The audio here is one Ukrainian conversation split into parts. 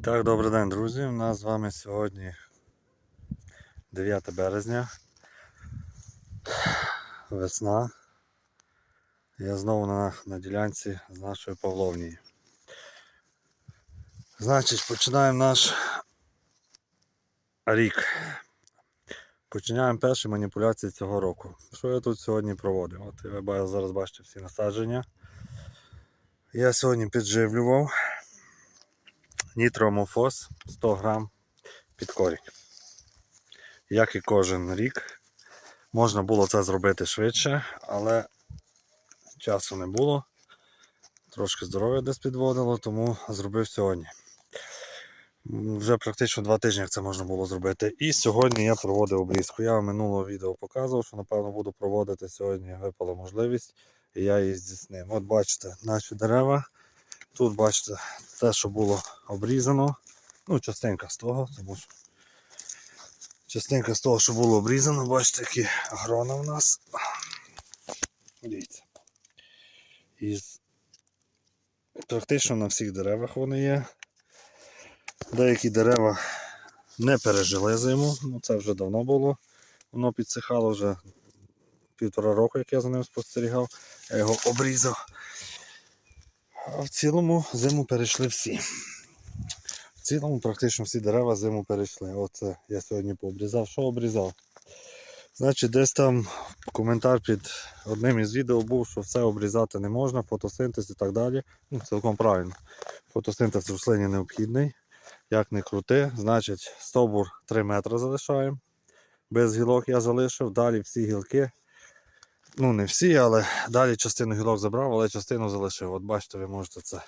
І так, добрий день, друзі. У нас з вами сьогодні 9 березня. Весна. Я знову на, на ділянці з нашої Павловнії. Значить, починаємо наш рік. Починаємо перші маніпуляції цього року. Що я тут сьогодні проводив? От ви зараз бачите всі насадження. Я сьогодні підживлював нітромофос 100 грам під корік. Як і кожен рік. Можна було це зробити швидше, але часу не було. Трошки здоров'я десь підводило, тому зробив сьогодні. Вже практично два тижні це можна було зробити. І сьогодні я проводив обрізку. Я в минулого відео показував, що напевно буду проводити сьогодні. Випала можливість, і я її здійснив. От бачите, наші дерева. Тут бачите те, що було обрізано. Ну, частинка з того, тому що частинка з того, що було обрізано, бачите, які грона в нас. Дивіться. Із... Практично на всіх деревах вони є. Деякі дерева не пережили зиму, ну це вже давно було. Воно підсихало вже півтора року, як я за ним спостерігав. Я його обрізав. В цілому зиму перейшли всі. В цілому практично всі дерева зиму перейшли. Оце я сьогодні пообрізав. Що обрізав? Значить, десь там коментар під одним із відео був, що все обрізати не можна, фотосинтез і так далі. Ну, цілком правильно. Фотосинтез в рослині необхідний. Як не крути, значить стовбур 3 метри залишаємо. Без гілок я залишив. Далі всі гілки ну не всі, але далі частину гілок забрав, але частину залишив. От бачите, ви можете це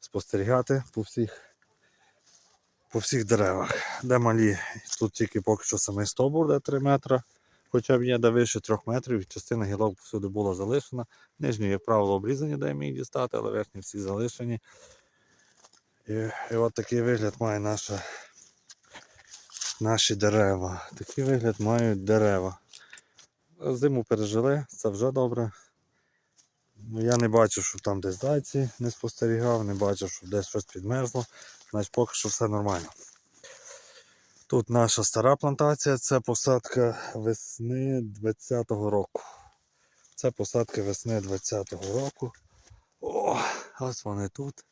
спостерігати по всіх, по всіх деревах. Де малі, тут тільки поки що самий стовбур, де 3 метри, хоча б є де вище 3 метрів, частина гілок всюди була залишена. Нижні, як правило, обрізані, де міг дістати, але верхні всі залишені. І, і от такий вигляд має наша, наші дерева. Такий вигляд мають дерева. Зиму пережили, це вже добре. Ну, Я не бачив, що там десь зайці не спостерігав, не бачив, що десь щось підмерзло. Значить, поки що все нормально. Тут наша стара плантація, це посадка весни 20-го року. Це посадка весни 20-го року. О, ось вони тут.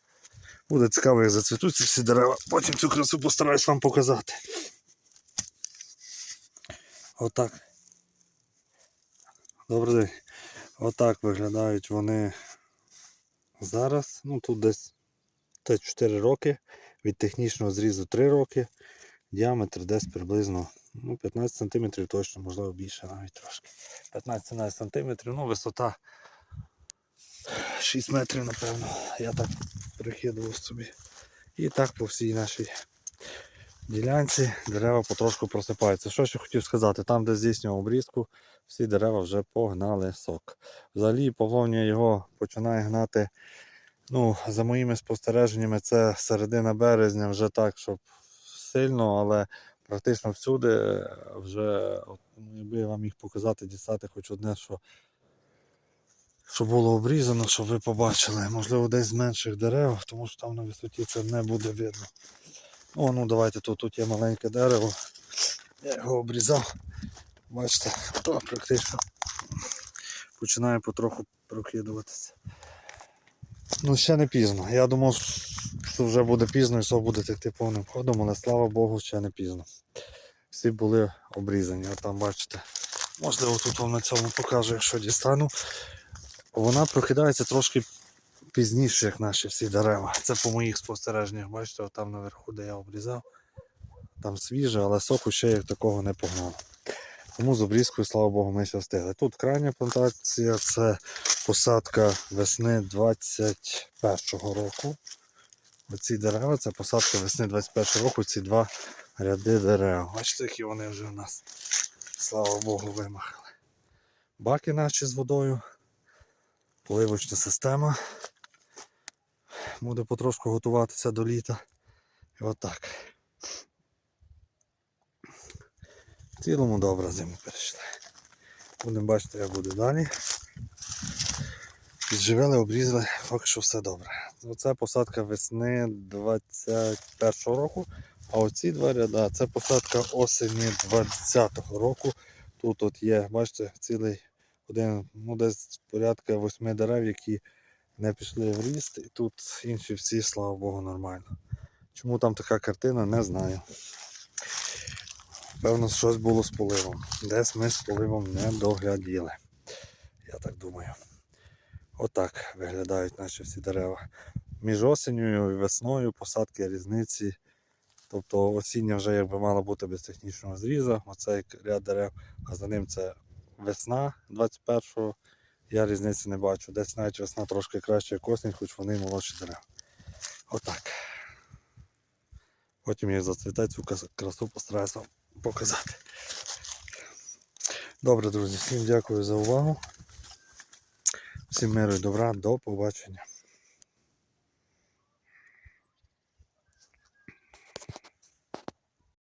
Буде цікаво, як зацвітуть ці всі дерева. Потім цю красу постараюсь вам показати. Отак. Добрий день. Отак виглядають вони зараз. Ну тут десь 4 роки. Від технічного зрізу 3 роки. Діаметр десь приблизно ну, 15 см точно, можливо більше навіть трошки. 15-17 см, ну висота 6 метрів, напевно. Я так прикидував собі. І так по всій нашій ділянці дерева потрошку просипаються. Що ще хотів сказати, там, де здійснював обрізку, всі дерева вже погнали сок. Взагалі Павловня його починає гнати. Ну, За моїми спостереженнями, це середина березня вже так, щоб сильно, але практично всюди е, вже, от, ну, якби я вам міг показати, дістати хоч одне, що, що було обрізано, щоб ви побачили. Можливо, десь з менших дерев, тому що там на висоті це не буде видно. О, ну давайте тут, тут є маленьке дерево. Я його обрізав. Бачите, то практично починає потроху прокидуватися. Ну, ще не пізно. Я думав, що вже буде пізно і все буде текти повним ходом, але слава Богу, ще не пізно. Всі були обрізані. А там бачите, можливо, тут вам на цьому покажу, якщо дістану. Вона прокидається трошки пізніше, як наші всі дерева. Це по моїх спостереженнях. Бачите, там наверху, де я обрізав. Там свіже, але соку ще як такого не погнало. Тому з обрізкою, слава Богу, ми ще встигли. Тут крайня плантація це посадка весни 21-го року. Оці дерева це посадка весни 21 року, ці два ряди дерев. Бачите, які вони вже у нас, слава Богу, вимахали. Баки наші з водою, поливочна система. Буде потрошку готуватися до літа. І отак. В цілому добре зиму перейшли. Будемо бачити, як буде далі. Підживили, обрізали, поки що все добре. Оце посадка весни 21-го року, а оці два ряда це посадка осені 20-го року. Тут от є, бачите, цілий один, ну десь порядка восьми дерев, які не пішли в ріст, і тут інші всі, слава Богу, нормально. Чому там така картина, не знаю. Певно, щось було з поливом. Десь ми з поливом не догляділи. Я так думаю. Отак виглядають наші всі дерева. Між осінню і весною посадки різниці. Тобто осіння вже якби мала бути без технічного зрізу. Оцей ряд дерев, а за ним це весна 21-го. Я різниці не бачу. Десь навіть весна трошки краще як осінь, хоч вони молодші дерева. Отак. Потім їх зацвітає цю красу постараюся вам показати. Добре, друзі, всім дякую за увагу. Всім миру і добра, до побачення.